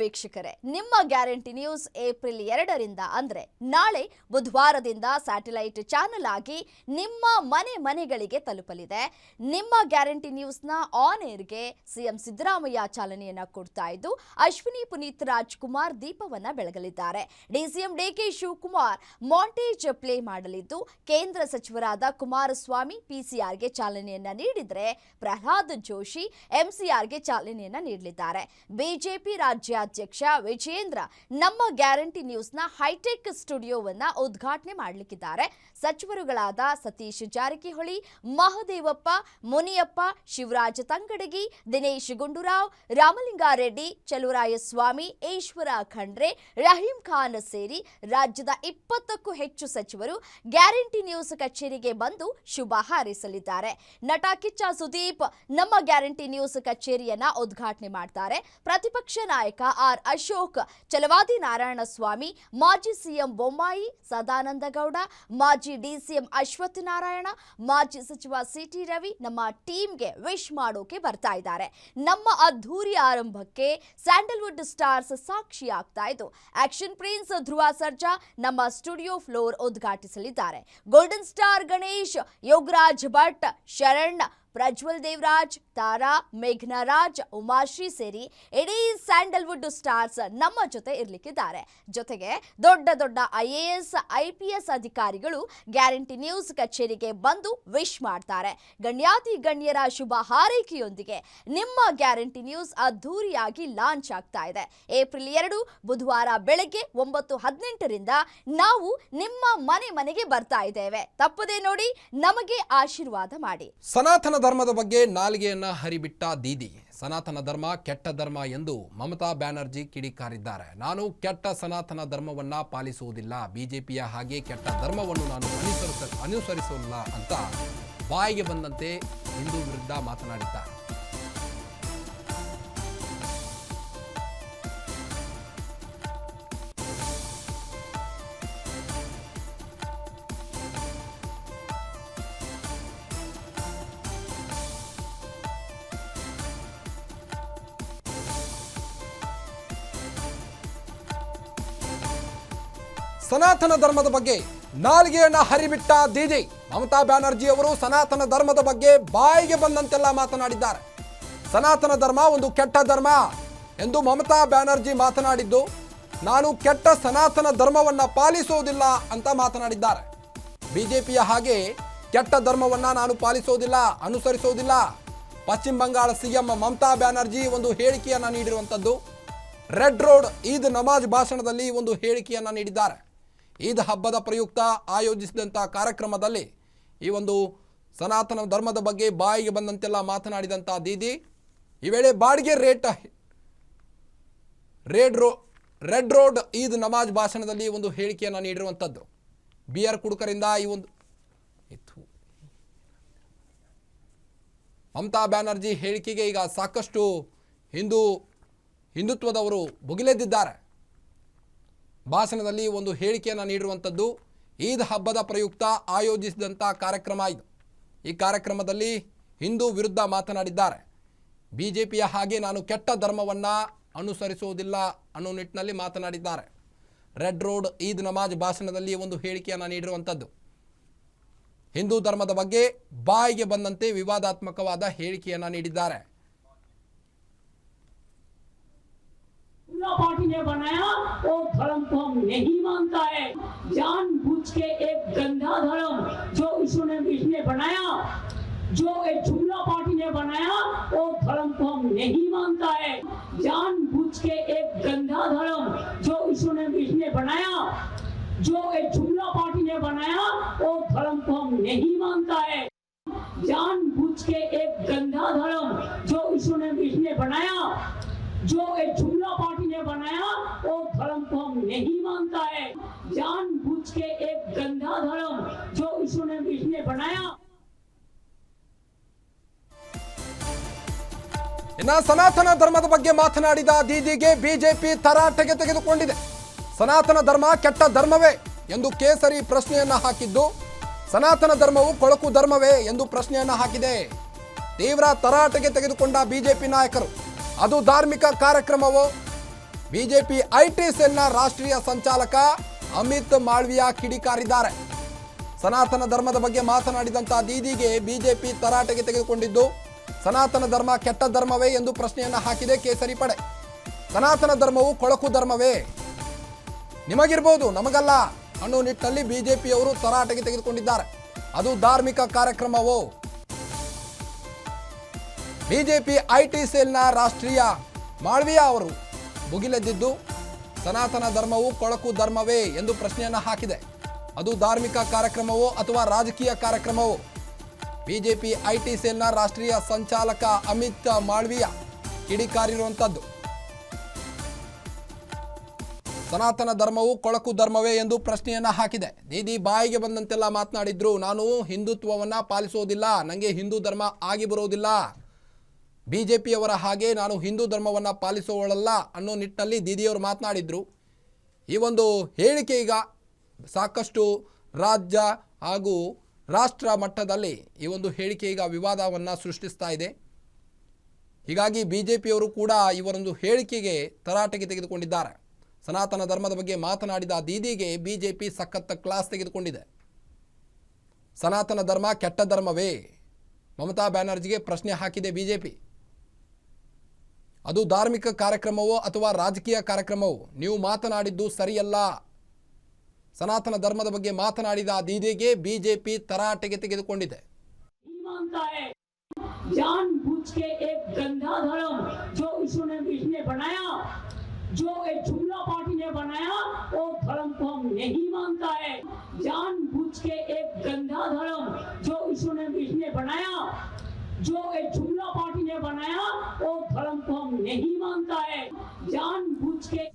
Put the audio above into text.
ವೀಕ್ಷಕರೇ, ನಿಮ್ಮ guarantee news April ಎರಡರಿಂದ ಅಂದ್ರೆ ನಾಳೆ ಬುಧವಾರದಿಂದ ಸ್ಯಾಟಲೈಟ್ ಚಾನೆಲ್ ಆಗಿ ನಿಮ್ಮ ಮನೆ ಮನೆಗಳಿಗೆ ತಲುಪಲಿದೆ. ನಿಮ್ಮ ಗ್ಯಾರಂಟಿ ನ್ಯೂಸ್ನ ಆನ್ ಏರ್ಗೆ ಸಿಎಂ ಸಿದ್ದರಾಮಯ್ಯ ಚಾಲನೆಯನ್ನ ಕೊಡ್ತಾ ಇದ್ದು, ಅಶ್ವಿನಿ ಪುನೀತ್ ರಾಜ್ಕುಮಾರ್ ದೀಪವನ್ನ ಬೆಳಗಲಿದ್ದಾರೆ. DCM DK Shivakumar montage play ಮಾಡಲಿದ್ದು, ಕೇಂದ್ರ ಸಚಿವರಾದ ಕುಮಾರಸ್ವಾಮಿ ಪಿಸಿಆರ್ಗೆ ಚಾಲನೆಯನ್ನ ನೀಡಿದ್ರೆ ಪ್ರಹ್ಲಾದ್ ಜೋಶಿ ಎಂಸಿಆರ್ಗೆ ಚಾಲನೆಯನ್ನ ನೀಡಲಿದ್ದಾರೆ. ಬಿಜೆಪಿ ರಾಜ್ಯಾಧ್ಯಕ್ಷ ವಿಜೇಂದ್ರ ನಮ್ಮ ಗ್ಯಾರಂಟಿ ನ್ಯೂಸ್ನ ಹೈಟೆಕ್ ಸ್ಟುಡಿಯೋವನ್ನ ಉದ್ಘಾಟನೆ ಮಾಡಲಿಕ್ಕಿದ್ದಾರೆ. ಸಚಿವರುಗಳಾದ ಸತೀಶ್ ಜಾರಕಿಹೊಳಿ, ಮಹದೇವಪ್ಪ, ಮುನಿಯಪ್ಪ, ಶಿವರಾಜ ತಂಗಡಗಿ, ದಿನೇಶ್ ಗುಂಡೂರಾವ್, ರಾಮಲಿಂಗಾರೆಡ್ಡಿ ಚಲುವರಾಯಸ್ವಾಮಿ ಈಶ್ವರ ಖಂಡ್ರೆ, ರಹೀಂ ಖಾನ್ ಸೇರಿ ರಾಜ್ಯದ ಇಪ್ಪತ್ತಕ್ಕೂ ಹೆಚ್ಚು ಸಚಿವರು ಗ್ಯಾರಂಟಿ ನ್ಯೂಸ್ ಕಚೇರಿಗೆ ಬಂದು ಶುಭ ಹಾರೈಸಲಿದ್ದಾರೆ. ನಟ ಕಿಚ್ಚ ಸುದೀಪ್ ನಮ್ಮ ಗ್ಯಾರಂಟಿ ನ್ಯೂಸ್ ಕಚೇರಿಯನ್ನ ಉದ್ಘಾಟನೆ ಮಾಡ್ತಾರೆ. ಪ್ರತಿಪಕ್ಷ ನಾಯಕ ಆರ್ ಅಶೋಕ್, ಚಲವಾದಿ ನಾರಾಯಣಸ್ವಾಮಿ, ಮಾಜಿ ಸಿಎಂ ಬೊಮ್ಮಾಯಿ ಸದಾನಂದ ಗೌಡ ಮಾಜಿ ಡಿಸಿಎಂ ಅಶ್ವಥ್ ನಾರಾಯಣ, ಮಾಜಿ ಸಚಿವ ಸಿಟಿ ರವಿ ನಮ್ಮ ಟೀಮ್ಗೆ ವಿಶ್ ಮಾಡೋಕೆ ಬರ್ತಾ ಇದ್ದಾರೆ. ನಮ್ಮ ಅದ್ಧೂರಿ ಆರಂಭಕ್ಕೆ ಸ್ಯಾಂಡಲ್ವುಡ್ ಸ್ಟಾರ್ಸ್ ಸಾಕ್ಷಿ ಆಗ್ತಾ ಇದ್ದು ಆಕ್ಷನ್ ಪ್ರಿನ್ಸ್ ಧ್ರುವ ಸರ್ಜಾ ನಮ್ಮ ಸ್ಟುಡಿಯೋ ಫ್ಲೋರ್ ಉದ್ಘಾಟಿಸಲಿದ್ದಾರೆ. ಗೋಲ್ಡನ್ ಸ್ಟಾರ್ ಗಣೇಶ್, ಯೋಗರಾಜ್ ಭಟ್, ಶರಣ್ ಪ್ರಜ್ವಲ್ ದೇವರಾಜ್, ತಾರಾ, ಮೇಘನಾರಾಜ್, ಉಮಾಶ್ರೀ ಸೇರಿ ಇಡೀ ಸ್ಯಾಂಡಲ್ವುಡ್ ಸ್ಟಾರ್ಸ್ ನಮ್ಮ ಜೊತೆ ಇರ್ಲಿಕ್ಕಿದ್ದಾರೆ. ಜೊತೆಗೆ ದೊಡ್ಡ ದೊಡ್ಡ ಐಎಎಸ್ ಐಪಿಎಸ್ ಅಧಿಕಾರಿಗಳು ಗ್ಯಾರಂಟಿ ನ್ಯೂಸ್ ಕಚೇರಿಗೆ ಬಂದು ವಿಶ್ ಮಾಡ್ತಾರೆ. ಗಣ್ಯಾತಿ ಗಣ್ಯರ ಶುಭ ಹಾರೈಕೆಯೊಂದಿಗೆ ನಿಮ್ಮ ಗ್ಯಾರಂಟಿ ನ್ಯೂಸ್ ಅದ್ಧೂರಿಯಾಗಿ ಲಾಂಚ್ ಆಗ್ತಾ ಇದೆ. ಏಪ್ರಿಲ್ ಎರಡು, ಬುಧವಾರ ಬೆಳಗ್ಗೆ ಒಂಬತ್ತು ಹದಿನೆಂಟರಿಂದ ನಾವು ನಿಮ್ಮ ಮನೆ ಮನೆಗೆ ಬರ್ತಾ ಇದ್ದೇವೆ. ತಪ್ಪದೆ ನೋಡಿ ನಮಗೆ ಆಶೀರ್ವಾದ ಮಾಡಿ. ಸನಾತನ ಧರ್ಮದ ಬಗ್ಗೆ ನಾಲಿಗೆಯನ್ನ ಹರಿಬಿಟ್ಟ ದೀದಿ. ಸನಾತನ ಧರ್ಮ ಕೆಟ್ಟ ಧರ್ಮ ಎಂದು ಮಮತಾ ಬ್ಯಾನರ್ಜಿ ಕಿಡಿಕಾರಿದ್ದಾರೆ. ನಾನು ಕೆಟ್ಟ ಸನಾತನ ಧರ್ಮವನ್ನ ಪಾಲಿಸುವುದಿಲ್ಲ. ಬಿಜೆಪಿಯ ಹಾಗೆ ಕೆಟ್ಟ ಧರ್ಮವನ್ನು ನಾನು ಅನುಸರಿಸ, ಅನುಸರಿಸಲ್ಲ ಅಂತ ಬಾಯಿಗೆ ಬಂದಂತೆ ಹಿಂದೂ ವಿರುದ್ಧ ಮಾತನಾಡಿದ್ದಾರೆ. ಸನಾತನ ಧರ್ಮದ ಬಗ್ಗೆ ನಾಲ್ಗೆಯನ್ನ ಹರಿಬಿಟ್ಟ ದೀದಿ ಮಮತಾ ಬ್ಯಾನರ್ಜಿ ಅವರು ಸನಾತನ ಧರ್ಮದ ಬಗ್ಗೆ ಬಾಯಿಗೆ ಬಂದಂತೆಲ್ಲ ಮಾತನಾಡಿದ್ದಾರೆ. ಸನಾತನ ಧರ್ಮ ಒಂದು ಕೆಟ್ಟ ಧರ್ಮ ಎಂದು ಮಮತಾ ಬ್ಯಾನರ್ಜಿ ಮಾತನಾಡಿದ್ದು, ನಾನು ಕೆಟ್ಟ ಸನಾತನ ಧರ್ಮವನ್ನು ಪಾಲಿಸುವುದಿಲ್ಲ ಅಂತ ಮಾತನಾಡಿದ್ದಾರೆ. ಬಿಜೆಪಿಯ ಹಾಗೆ ಕೆಟ್ಟ ಧರ್ಮವನ್ನು ನಾನು ಪಾಲಿಸೋದಿಲ್ಲ, ಅನುಸರಿಸೋದಿಲ್ಲ. ಪಶ್ಚಿಮ ಬಂಗಾಳ ಸಿಎಂ ಮಮತಾ ಬ್ಯಾನರ್ಜಿ ಒಂದು ಹೇಳಿಕೆಯನ್ನು ನೀಡಿರುವಂಥದ್ದು ರೆಡ್ ರೋಡ್ ಈದ್ ನಮಾಜ್ ಭಾಷಣದಲ್ಲಿ ಒಂದು ಹೇಳಿಕೆಯನ್ನು ನೀಡಿದ್ದಾರೆ. ಈದ್ ಹಬ್ಬದ ಪ್ರಯುಕ್ತ ಆಯೋಜಿಸಿದಂಥ ಕಾರ್ಯಕ್ರಮದಲ್ಲಿ ಈ ಒಂದು ಸನಾತನ ಧರ್ಮದ ಬಗ್ಗೆ ಬಾಯಿಗೆ ಬಂದಂತೆಲ್ಲ ಮಾತನಾಡಿದಂಥ ದೀದಿ, ಈ ವೇಳೆ ಬಾಡಿಗೆ ರೇಟ್, ರೆಡ್ ರೋ, ರೆಡ್ ರೋಡ್ ಈದ್ ನಮಾಜ್ ಭಾಷಣದಲ್ಲಿ ಒಂದು ಹೇಳಿಕೆಯನ್ನು ನೀಡಿರುವಂಥದ್ದು ಬಿ ಆರ್ ಕುಡುಕರಿಂದ ಈ ಒಂದು ಮಮತಾ ಬ್ಯಾನರ್ಜಿ ಹೇಳಿಕೆಗೆ ಈಗ ಸಾಕಷ್ಟು ಹಿಂದೂ ಹಿಂದುತ್ವದವರು ಭುಗಿಲೆದ್ದಿದ್ದಾರೆ. ಭಾಷಣದಲ್ಲಿ ಒಂದು ಹೇಳಿಕೆಯನ್ನು ನೀಡಿರುವಂಥದ್ದು ಈದ್ ಹಬ್ಬದ ಪ್ರಯುಕ್ತ ಆಯೋಜಿಸಿದಂಥ ಕಾರ್ಯಕ್ರಮ ಇದು. ಈ ಕಾರ್ಯಕ್ರಮದಲ್ಲಿ ಹಿಂದೂ ವಿರುದ್ಧ ಮಾತನಾಡಿದ್ದಾರೆ. ಬಿ ಜೆ ಪಿಯ ಹಾಗೆ ನಾನು ಕೆಟ್ಟ ಧರ್ಮವನ್ನು ಅನುಸರಿಸುವುದಿಲ್ಲ ಅನ್ನೋ ನಿಟ್ಟಿನಲ್ಲಿ ಮಾತನಾಡಿದ್ದಾರೆ. ರೆಡ್ ರೋಡ್ ಈದ್ ನಮಾಜ್ ಭಾಷಣದಲ್ಲಿ ಒಂದು ಹೇಳಿಕೆಯನ್ನು ನೀಡಿರುವಂಥದ್ದು ಹಿಂದೂ ಧರ್ಮದ ಬಗ್ಗೆ ಬಾಯಿಗೆ ಬಂದಂತೆ ವಿವಾದಾತ್ಮಕವಾದ ಹೇಳಿಕೆಯನ್ನು ನೀಡಿದ್ದಾರೆ. जुमला पार्टी ने बनाया वो धर्म को हम नहीं मानता है। जानबूझ के एक गंदा धर्म जो इसने इसने बनाया, जो एक जुमला पार्टी ने बनाया वो धर्म को हम नहीं मानता है। जानबूझ के एक गंदा धर्म जो इसने इसने बनाया, जो एक जुमला पार्टी ने बनाया वो धर्म को हम नहीं मानता है। जानबूझ के एक गंदा धर्म जो इसने इसने बनाया, जो एक जुमला पार्टी ने बनाया वो धर्म को हम नहीं मानता है जानबूझ के एक गंदा धर्म जो इसने इसने बनाया ಇನ್ನು ಸನಾತನ ಧರ್ಮದ ಬಗ್ಗೆ ಮಾತನಾಡಿದ ದೀದಿಗೆ ಬಿಜೆಪಿ ತರಾಟೆಗೆ ತೆಗೆದುಕೊಂಡಿದೆ ಸನಾತನ ಧರ್ಮ ಕೆಟ್ಟ ಧರ್ಮವೇ ಎಂದು ಕೇಸರಿ ಪ್ರಶ್ನೆಯನ್ನ ಹಾಕಿದ್ದು ಸನಾತನ ಧರ್ಮವು ಕೊಳಕು ಧರ್ಮವೇ ಎಂದು ಪ್ರಶ್ನೆಯನ್ನ ಹಾಕಿದೆ ತೀವ್ರ ತರಾಟೆಗೆ ತೆಗೆದುಕೊಂಡ ಬಿಜೆಪಿ ನಾಯಕರು ಅದು ಧಾರ್ಮಿಕ ಕಾರ್ಯಕ್ರಮವೋ ಬಿಜೆಪಿ ಐಟಿ ಸೆಲ್ನ ರಾಷ್ಟ್ರೀಯ ಸಂಚಾಲಕ ಅಮಿತ್ ಮಾಳ್ವಿಯಾ ಕಿಡಿಕಾರಿದ್ದಾರೆ. ಸನಾತನ ಧರ್ಮದ ಬಗ್ಗೆ ಮಾತನಾಡಿದಂತ ದೀದಿಗೆ ಬಿಜೆಪಿ ತರಾಟೆಗೆ ತೆಗೆದುಕೊಂಡಿದ್ದು, ಸನಾತನ ಧರ್ಮ ಕೆಟ್ಟ ಧರ್ಮವೇ ಎಂದು ಪ್ರಶ್ನೆಯನ್ನ ಹಾಕಿದೆ ಕೇಸರಿ ಪಡೆ. ಸನಾತನ ಧರ್ಮವು ಕೊಳಕು ಧರ್ಮವೇ? ನಿಮಗಿರ್ಬೋದು, ನಮಗಲ್ಲ. ಅನ್ನೋ ನಿಟ್ಟಿನಲ್ಲಿ ಬಿಜೆಪಿಯವರು ತರಾಟೆಗೆ ತೆಗೆದುಕೊಂಡಿದ್ದಾರೆ. ಅದು ಧಾರ್ಮಿಕ ಕಾರ್ಯಕ್ರಮವೋ? ಬಿಜೆಪಿ ಐಟಿ ಸೆಲ್ನ ರಾಷ್ಟ್ರೀಯ ಮಾಳ್ವಿಯಾ ಅವರು ಮುಗಿಲೆದ್ದಿದ್ದು ಸನಾತನ ಧರ್ಮವು ಕೊಳಕು ಧರ್ಮವೇ ಎಂದು ಪ್ರಶ್ನೆಯನ್ನು ಹಾಕಿದೆ. ಅದು ಧಾರ್ಮಿಕ ಕಾರ್ಯಕ್ರಮವೋ ಅಥವಾ ರಾಜಕೀಯ ಕಾರ್ಯಕ್ರಮವೋ? ಬಿಜೆಪಿ ಐಟಿ ಸೆಲ್ನ ರಾಷ್ಟ್ರೀಯ ಸಂಚಾಲಕ ಅಮಿತ್ ಮಾಳ್ವಿಯ ಕಿಡಿಕಾರಿರುವಂಥದ್ದು ಸನಾತನ ಧರ್ಮವು ಕೊಳಕು ಧರ್ಮವೇ ಎಂದು ಪ್ರಶ್ನೆಯನ್ನು ಹಾಕಿದೆ. ದೀದಿ ಬಾಯಿಗೆ ಬಂದಂತೆಲ್ಲ ಮಾತನಾಡಿದ್ರು. ನಾನು ಹಿಂದುತ್ವವನ್ನು ಪಾಲಿಸೋದಿಲ್ಲ. ನನಗೆ ಹಿಂದೂ ಧರ್ಮ ಆಗಿ ಬರೋದಿಲ್ಲ. ಬಿಜೆಪಿಯವರ ಹಾಗೆ ನಾನು ಹಿಂದೂ ಧರ್ಮವನ್ನು ಪಾಲಿಸುವವಳಲ್ಲ ಅನ್ನೋ ನಿಟ್ಟಿನಲ್ಲಿ ದೀದಿಯವರು ಮಾತನಾಡಿದರು. ಈ ಒಂದು ಹೇಳಿಕೆ ಈಗ ಸಾಕಷ್ಟು ರಾಜ್ಯ ಹಾಗೂ ರಾಷ್ಟ್ರ ಮಟ್ಟದಲ್ಲಿ ಈ ಒಂದು ಹೇಳಿಕೆ ಈಗ ವಿವಾದವನ್ನು ಸೃಷ್ಟಿಸ್ತಾ ಇದೆ. ಹೀಗಾಗಿ ಬಿ ಜೆ ಪಿಯವರು ಕೂಡ ಇವರೊಂದು ಹೇಳಿಕೆಗೆ ತರಾಟೆಗೆ ತೆಗೆದುಕೊಂಡಿದ್ದಾರೆ. ಸನಾತನ ಧರ್ಮದ ಬಗ್ಗೆ ಮಾತನಾಡಿದ ದೀದಿಗೆ ಬಿ ಜೆ ಪಿ ಸಖತ್ತ ಕ್ಲಾಸ್ ತೆಗೆದುಕೊಂಡಿದೆ. ಸನಾತನ ಧರ್ಮ ಕೆಟ್ಟ ಧರ್ಮವೇ? ಮಮತಾ ಬ್ಯಾನರ್ಜಿಗೆ ಪ್ರಶ್ನೆ ಹಾಕಿದೆ ಬಿ ಜೆ ಪಿ ಅದು ಧಾರ್ಮಿಕ ಕಾರ್ಯಕ್ರಮವೋ ಅಥವಾ ರಾಜಕೀಯ ಕಾರ್ಯಕ್ರಮವೋ ನೀವು ಮಾತನಾಡಿದ್ದು ಸರಿಯಲ್ಲ ಸನಾತನ ಧರ್ಮದ ಬಗ್ಗೆ ಮಾತನಾಡಿದ ದೀದಿಗೆ ಬಿಜೆಪಿ ತರಾಟೆಗೆ ತೆಗೆದುಕೊಂಡಿದೆ नहीं मानता है जानबूझ के एक गंदा धर्म जो ईशु ने इसने बनाया जो एक जुमला पार्टी ने बनाया वो धर्म को हम नहीं मानता है जानबूझ के एक गंदा धर्म जो ईशु ने इसने बनाया जो एक जुमला पार्टी ने बनाया वो धर्म को नहीं मानता है। जान बूझ के